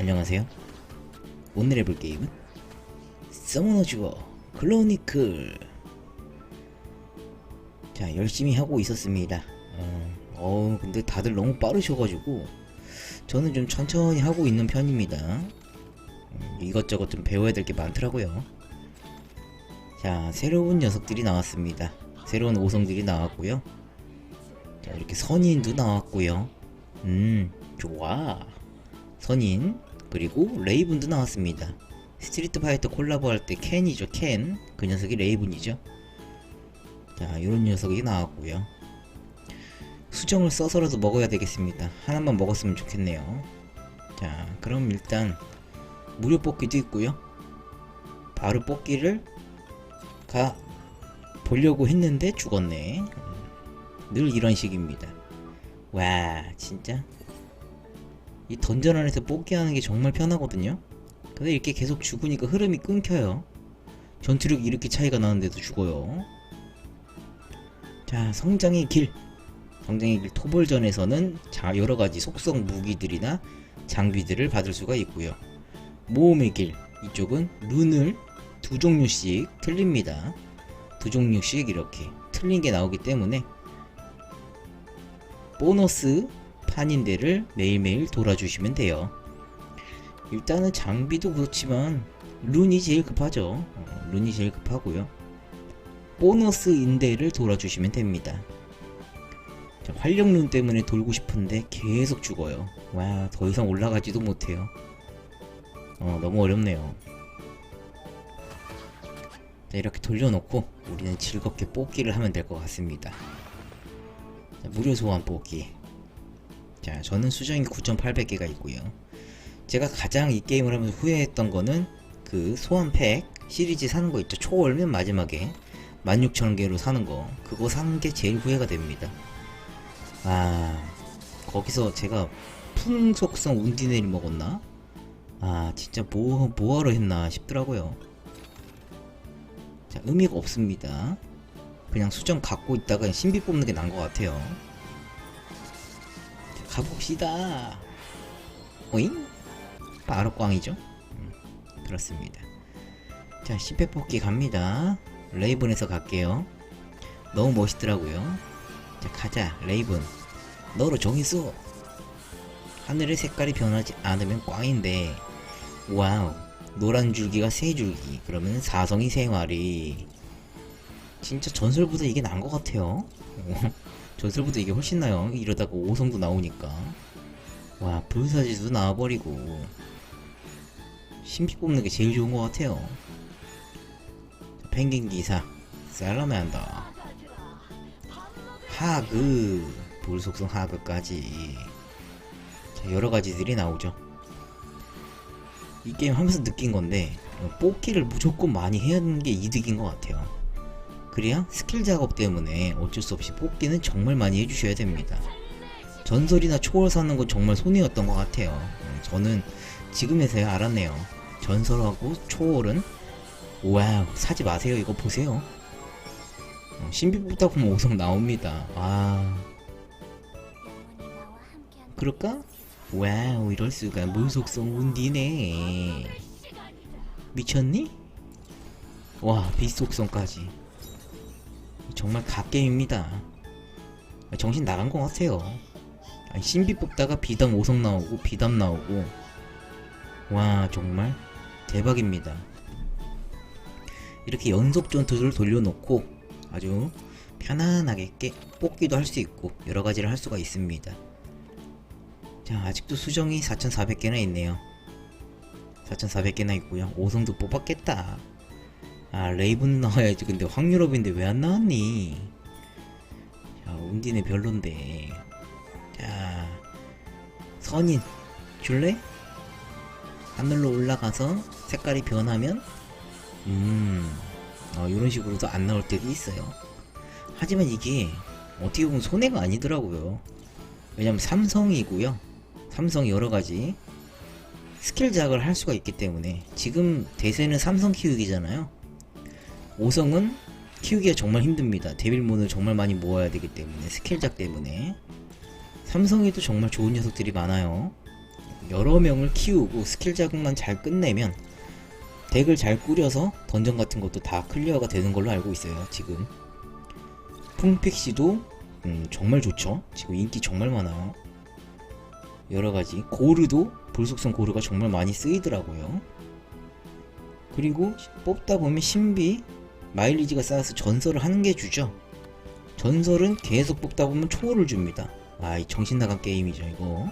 안녕하세요. 오늘 해볼 게임은 서머너 주어 클로니클. 자 열심히 하고 있었습니다. 어, 어 근데 다들 너무 빠르셔가지고 저는 좀 천천히 하고 있는 편입니다. 음, 이것저것 좀 배워야 될 게 많더라고요. 자 새로운 녀석들이 나왔습니다. 새로운 오성들이 나왔고요. 자 이렇게 선인도 나왔고요. 음 좋아. 선인 그리고 레이븐도 나왔습니다. 스트리트 파이터 콜라보 할 때 켄이죠 켄. 그 녀석이 레이븐이죠. 자 이런 녀석이 나왔고요. 수정을 써서라도 먹어야 되겠습니다. 하나만 먹었으면 좋겠네요. 자 그럼 일단 무료 뽑기도 있고요. 바로 뽑기를 가 보려고 했는데 죽었네. 음, 늘 이런 식입니다. 와 진짜 이 던전 안에서 뽑기 하는 게 정말 편하거든요. 근데 이렇게 계속 죽으니까 흐름이 끊겨요. 전투력이 이렇게 차이가 나는데도 죽어요. 자, 성장의 길. 성장의 길 토벌전에서는 자, 여러 가지 속성 무기들이나 장비들을 받을 수가 있고요. 모험의 길. 이쪽은 룬을 두 종류씩 틀립니다. 두 종류씩 이렇게 틀린 게 나오기 때문에 보너스 판인데를 매일매일 돌아주시면 돼요. 일단은 장비도 그렇지만 룬이 제일 급하죠. 어, 룬이 제일 급하고요. 보너스 인데를 돌아주시면 됩니다. 자, 활력 룬 때문에 돌고 싶은데 계속 죽어요. 와, 더 이상 올라가지도 못해요. 어, 너무 어렵네요. 자, 이렇게 돌려놓고 우리는 즐겁게 뽑기를 하면 될 것 같습니다. 자, 무료 소환 뽑기. 자, 저는 수정이 9,800개가 있고요. 제가 가장 이 게임을 하면서 후회했던 거는 그 소환팩 시리즈 사는 거 있죠. 초월 맨 마지막에 16,000개로 사는 거. 그거 사는 게 제일 후회가 됩니다. 아, 거기서 제가 풍속성 운디네를 먹었나? 아, 진짜 뭐, 뭐하러 했나 싶더라고요. 자, 의미가 없습니다. 그냥 수정 갖고 있다가 신비 뽑는 게 나은 것 같아요. 자, 가봅시다. 오잉? 바로 꽝이죠? 음, 그렇습니다. 자, 10회 뽑기 갑니다. 레이븐에서 갈게요. 너무 멋있더라고요. 자, 가자, 레이븐. 너로 정했어. 하늘의 색깔이 변하지 않으면 꽝인데, 와우. 노란 줄기가 세 줄기. 그러면 사성이 세 마리. 진짜 전설보다 이게 나은 것 같아요. 전설보다 이게 훨씬 나요. 이러다가 5성도 나오니까. 와, 불사지도 나와버리고. 신비 뽑는 게 제일 좋은 것 같아요. 자, 펭귄 기사. 살라맨더. 하그. 불속성 하그까지. 자, 여러 가지들이 나오죠. 이 게임 하면서 느낀 건데, 어, 뽑기를 무조건 많이 해야 하는 게 이득인 것 같아요. 그래야 스킬 작업 때문에 어쩔 수 없이 뽑기는 정말 많이 해주셔야 됩니다. 전설이나 초월 사는 건 정말 손해였던 것 같아요. 어, 저는 지금에서야 알았네요. 전설하고 초월은 와우 사지 마세요. 이거 보세요. 어, 신비 뽑다 보면 5성 나옵니다. 아 그럴까? 와우 이럴 수가 물속성 운디네. 미쳤니? 와 비속성까지. 정말 갓게임입니다. 정신 나간 것 같아요. 신비 뽑다가 비담 5성 나오고 비담 나오고 와 정말 대박입니다. 이렇게 연속 전투를 돌려놓고 아주 편안하게 깨, 뽑기도 할 수 있고 여러 가지를 할 수가 있습니다. 자 아직도 수정이 4,400개나 있네요. 4,400개나 있고요. 5성도 뽑았겠다. 아 레이븐 나와야지. 근데 확률업인데 왜 안 나왔니? 자 운디네 별론데. 자 선인 줄래? 하늘로 올라가서 색깔이 변하면? 음 어, 이런 식으로도 안 나올 때도 있어요. 하지만 이게 어떻게 보면 손해가 아니더라고요. 왜냐면 삼성이고요. 삼성 여러가지 스킬 작을 할 수가 있기 때문에. 지금 대세는 삼성 키우기잖아요 5성은 키우기가 정말 힘듭니다. 데빌몬을 정말 많이 모아야 되기 때문에 스킬작 때문에 삼성에도 정말 좋은 녀석들이 많아요. 여러 명을 키우고 스킬 자극만 잘 끝내면 덱을 잘 꾸려서 던전 같은 것도 다 클리어가 되는 걸로 알고 있어요. 지금 풍픽시도 음, 정말 좋죠. 지금 인기 정말 많아요. 여러 가지 고르도 불속성 고르가 정말 많이 쓰이더라고요. 그리고 뽑다 보면 신비 마일리지가 쌓여서 전설을 한개 주죠. 전설은 계속 뽑다 보면 초월을 줍니다. 아, 이 정신 나간 게임이죠, 이거.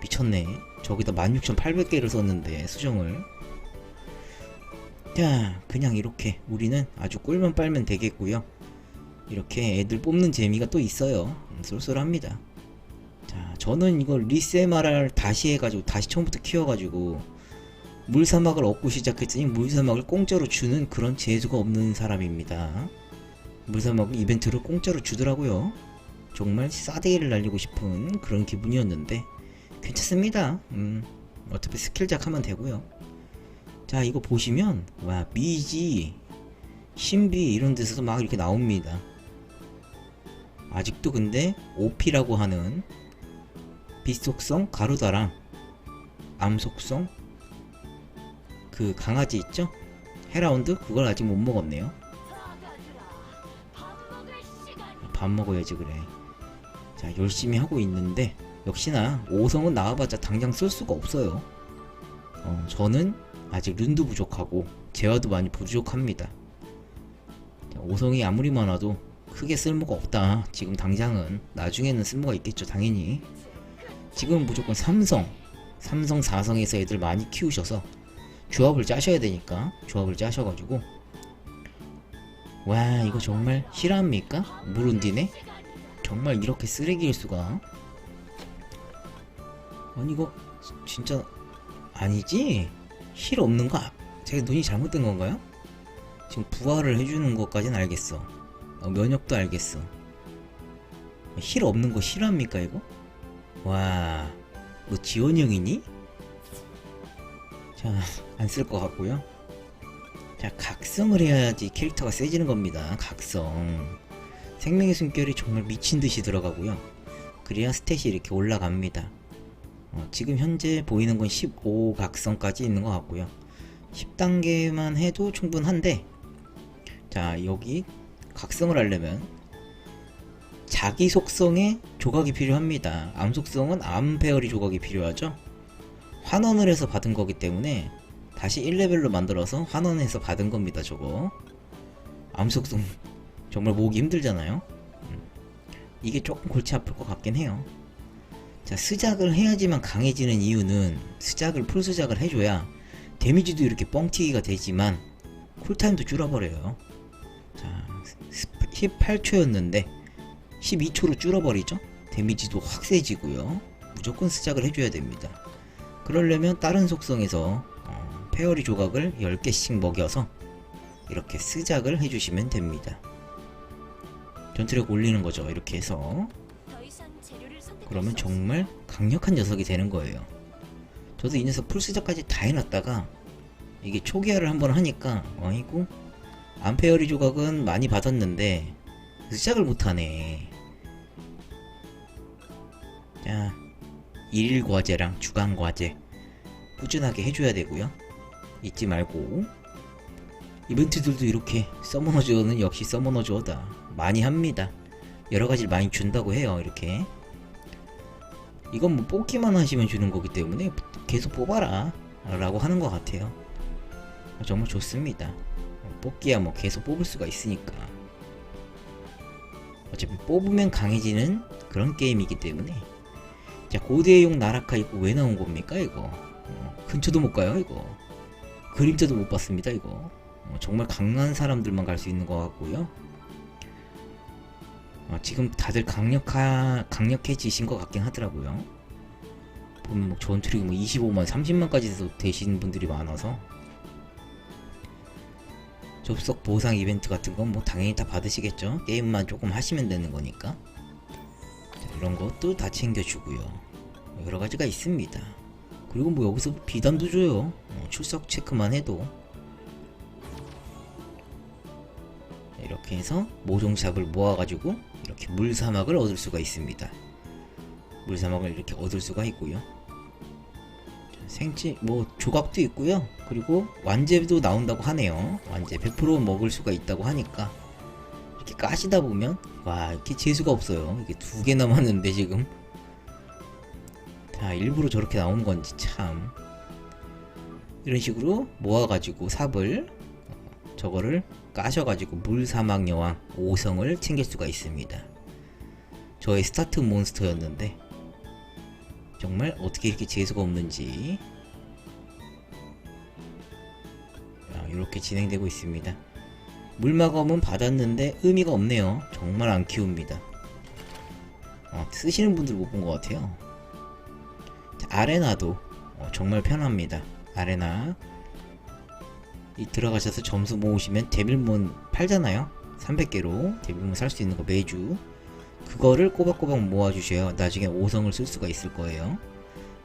미쳤네. 저기다 16,800개를 썼는데 수정을. 자, 그냥 이렇게 우리는 아주 꿀만 빨면 되겠고요. 이렇게 애들 뽑는 재미가 또 있어요. 음, 쏠쏠합니다. 자, 저는 이거 리세마라를 다시 해가지고 다시 처음부터 키워가지고 물사막을 얻고 시작했더니 물사막을 공짜로 주는 그런 재주가 없는 사람입니다. 물사막을 이벤트로 공짜로 주더라고요. 정말 싸대기를 날리고 싶은 그런 기분이었는데 괜찮습니다. 음, 어차피 스킬작 하면 되고요. 자, 이거 보시면 와 미지, 신비 이런 데서도 막 이렇게 나옵니다. 아직도 근데 OP라고 하는 빛속성 가루다랑 암속성 그 강아지 있죠? 헤라운드 그걸 아직 못 먹었네요. 밥 먹어야지 그래. 자 열심히 하고 있는데 역시나 5성은 나와봤자 당장 쓸 수가 없어요. 어, 저는 아직 룬도 부족하고 재화도 많이 부족합니다. 5성이 아무리 많아도 크게 쓸모가 없다. 지금 당장은 나중에는 쓸모가 있겠죠 당연히. 지금 무조건 삼성, 삼성 4성에서 애들 많이 키우셔서 조합을 짜셔야 되니까 조합을 짜셔가지고 와 이거 정말 실합니까? 무룬디네? 정말 이렇게 쓰레기일 수가 아니 이거 진짜 아니지? 힐 없는 거 아- 제가 눈이 잘못된 건가요? 지금 부활을 해주는 것까지는 알겠어 어, 면역도 알겠어 힐 없는 거 실합니까 이거? 와, 너 지원이 형이니? 자, 안쓸 것 같고요. 자, 각성을 해야지 캐릭터가 세지는 겁니다. 각성. 생명의 숨결이 정말 미친 듯이 들어가고요. 그래야 스탯이 이렇게 올라갑니다. 어, 지금 현재 보이는 건 15 각성까지 있는 것 같고요. 10단계만 해도 충분한데, 자, 여기 각성을 하려면 자기 속성에 조각이 필요합니다. 암 속성은 암 페어리 조각이 필요하죠. 환원을 해서 받은 거기 때문에 다시 1레벨로 만들어서 환원해서 받은 겁니다. 저거 암 속성 정말 모으기 힘들잖아요. 음. 이게 조금 골치 아플 것 같긴 해요. 자 스작을 해야지만 강해지는 이유는 스작을 풀 스작을 해줘야 데미지도 이렇게 뻥튀기가 되지만 쿨타임도 줄어버려요. 자 18초였는데 12초로 줄어버리죠? 데미지도 확 세지고요. 무조건 스작을 해줘야 됩니다. 그러려면 다른 속성에서 어, 페어리 조각을 10개씩 먹여서 이렇게 스작을 해주시면 됩니다. 전투력 올리는 거죠. 이렇게 해서 그러면 정말 강력한 녀석이 되는 거예요. 저도 이 녀석 풀스작까지 다 해놨다가 이게 초기화를 한번 하니까 아이고 암페어리 조각은 많이 받았는데 시작을 못하네. 자, 일일 과제랑 주간 과제 꾸준하게 해줘야 되고요. 잊지 말고 이벤트들도 이렇게 서머너 주어는 역시 서머너 주어다. 많이 합니다. 여러 가지를 많이 준다고 해요. 이렇게 이건 뭐 뽑기만 하시면 주는 거기 때문에 계속 뽑아라 라고 하는 것 같아요. 정말 좋습니다. 뽑기야 뭐 계속 뽑을 수가 있으니까. 어차피 뽑으면 강해지는 그런 게임이기 때문에 자 고대용 나라카 이거 왜 나온 겁니까 이거? 어, 근처도 못 가요 이거? 그림자도 못 봤습니다 이거. 어, 정말 강한 사람들만 갈 수 있는 것 같고요. 어, 지금 다들 강력하 강력해지신 것 같긴 하더라고요. 보면 뭐 전투력이 뭐 25만 30만까지 되신 분들이 많아서. 접속 보상 이벤트 같은 건 뭐 당연히 다 받으시겠죠. 게임만 조금 하시면 되는 거니까. 자, 이런 것도 다 챙겨주고요. 여러 가지가 있습니다. 그리고 뭐 여기서 비단도 줘요. 어, 출석 체크만 해도. 이렇게 해서 모종샵을 모아가지고 이렇게 물사막을 얻을 수가 있습니다. 물사막을 이렇게 얻을 수가 있고요. 생찌 뭐 조각도 있고요. 그리고 완제도 나온다고 하네요. 완제 100% 먹을 수가 있다고 하니까 이렇게 까시다 보면 와 이렇게 재수가 없어요. 이게 두 개 남았는데 지금 자 일부러 저렇게 나온 건지 참 이런 식으로 모아가지고 삽을 어, 저거를 까셔가지고 물사막 여왕 5성을 챙길 수가 있습니다. 저의 스타트 몬스터였는데 정말 어떻게 이렇게 재수가 없는지 이렇게 진행되고 있습니다. 물마검은 받았는데 의미가 없네요. 정말 안 키웁니다. 어, 쓰시는 분들 못 본 것 같아요. 자, 아레나도 어, 정말 편합니다. 아레나 이 들어가셔서 점수 모으시면 데빌몬 팔잖아요. 300개로 데빌몬 살 수 있는 거 매주 그거를 꼬박꼬박 모아주셔야 나중에 5성을 쓸 수가 있을 거예요.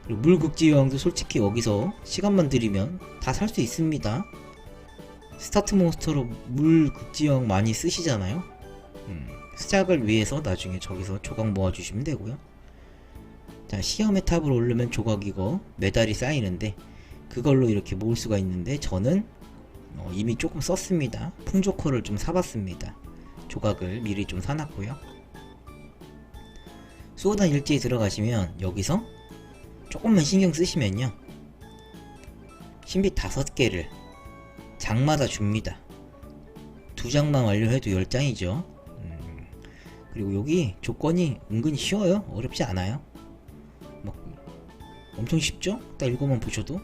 그리고 물극지 여왕도 솔직히 여기서 시간만 들이면 다 살 수 있습니다. 스타트 몬스터로 물 극지여왕 많이 쓰시잖아요. 음, 시작을 위해서 나중에 저기서 조각 모아주시면 되고요. 자 시험의 탑을 오르면 조각 이거 메달이 쌓이는데 그걸로 이렇게 모을 수가 있는데 저는 어, 이미 조금 썼습니다. 풍조커를 좀 사봤습니다. 조각을 미리 좀 사놨고요. 수호단 일지에 들어가시면 여기서 조금만 신경 쓰시면요. 신비 다섯 개를 장마다 줍니다. 두 장만 완료해도 10장이죠. 음, 그리고 여기 조건이 은근히 쉬워요. 어렵지 않아요. 뭐 엄청 쉽죠? 딱 읽어만 보셔도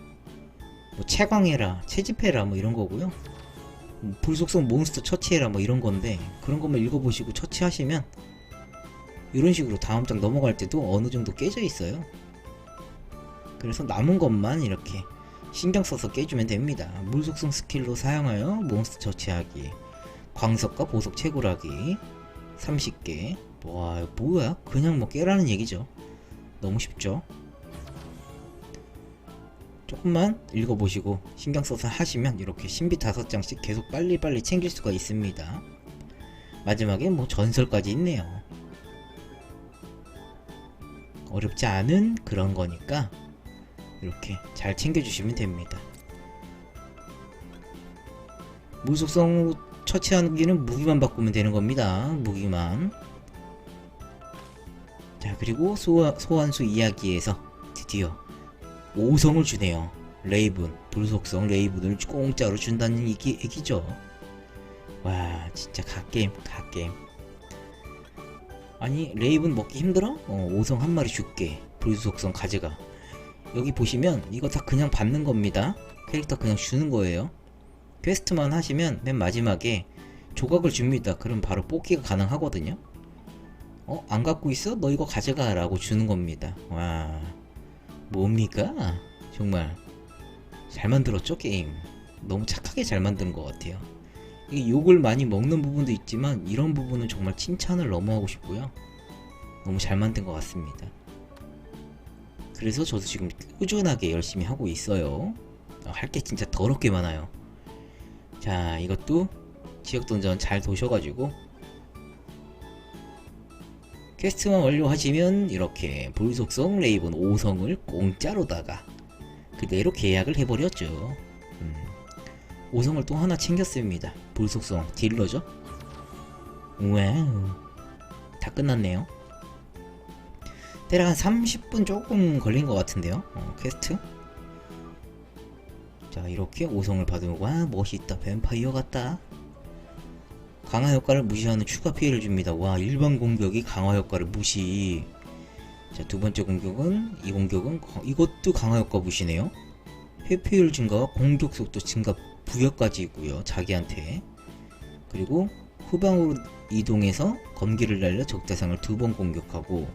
뭐 채광해라, 채집해라 뭐 이런 거고요. 뭐 불속성 몬스터 처치해라 뭐 이런 건데 그런 것만 읽어보시고 처치하시면 이런 식으로 다음 장 넘어갈 때도 어느 정도 깨져 있어요. 그래서 남은 것만 이렇게 신경 써서 깨주면 됩니다. 물 속성 스킬로 사용하여 몬스터 처치하기, 광석과 보석 채굴하기, 30개. 와, 뭐야? 그냥 뭐 깨라는 얘기죠. 너무 쉽죠? 조금만 읽어보시고 신경 써서 하시면 이렇게 신비 다섯 장씩 계속 빨리빨리 챙길 수가 있습니다. 마지막에 뭐 전설까지 있네요. 어렵지 않은 그런 거니까 이렇게 잘 챙겨주시면 됩니다. 무속성으로 처치하기는 무기만 바꾸면 되는 겁니다. 무기만. 자 그리고 소환, 소환수 이야기에서 드디어 5성을 주네요. 레이븐, 불속성 레이븐을 공짜로 준다는 얘기, 얘기죠. 와 진짜 갓게임 갓게임 아니 레이븐 먹기 힘들어? 어 5성 한 마리 줄게 불속성 가져가 여기 보시면 이거 다 그냥 받는 겁니다. 캐릭터 그냥 주는 거예요. 퀘스트만 하시면 맨 마지막에 조각을 줍니다. 그럼 바로 뽑기가 가능하거든요. 어? 안 갖고 있어? 너 이거 가져가 라고 주는 겁니다. 와 뭡니까? 정말. 잘 만들었죠 게임? 너무 착하게 잘 만든 것 같아요. 이게 욕을 많이 먹는 부분도 있지만 이런 부분은 정말 칭찬을 너무 하고 싶고요. 너무 잘 만든 것 같습니다 그래서 저도 지금 꾸준하게 열심히 하고 있어요. 할 게 진짜 더럽게 많아요. 자 이것도 지역동전 잘 도셔가지고 퀘스트만 완료하시면 이렇게 불속성 레이븐 5성을 공짜로다가 그대로 계약을 해버렸죠. 음, 5성을 또 하나 챙겼습니다. 불속성 딜러죠? 와우 다 끝났네요 대략 한 30분 조금 걸린 것 같은데요 어, 퀘스트 자 이렇게 5성을 받으면 와 멋있다 뱀파이어 같다 강화 효과를 무시하는 추가 피해를 줍니다. 와 일반 공격이 강화 효과를 무시. 자 두 번째 공격은 이 공격은 거- 이것도 강화 효과 무시네요. 회피율 증가와 공격 속도 증가 부여까지 있고요. 자기한테 그리고 후방으로 이동해서 검기를 날려 적 대상을 두 번 공격하고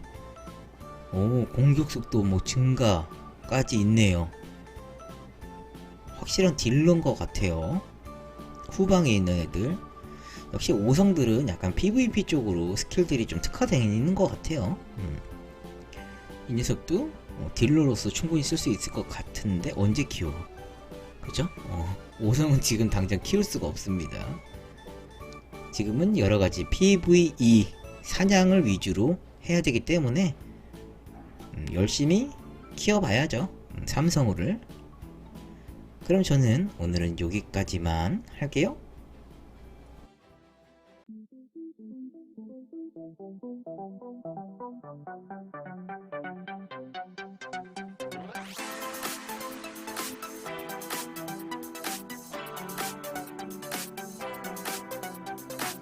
오 공격 속도 뭐 증가까지 있네요. 확실한 딜러인 것 같아요. 후방에 있는 애들 역시 5성들은 약간 PVP 쪽으로 스킬들이 좀 특화되어 있는 것 같아요. 음. 이 녀석도 어, 딜러로서 충분히 쓸 수 있을 것 같은데 언제 키워? 그죠? 어, 5성은 지금 당장 키울 수가 없습니다. 지금은 여러 가지 PVE 사냥을 위주로 해야 되기 때문에 음, 열심히 키워봐야죠. 음, 삼성호를 그럼 저는 오늘은 여기까지만 할게요.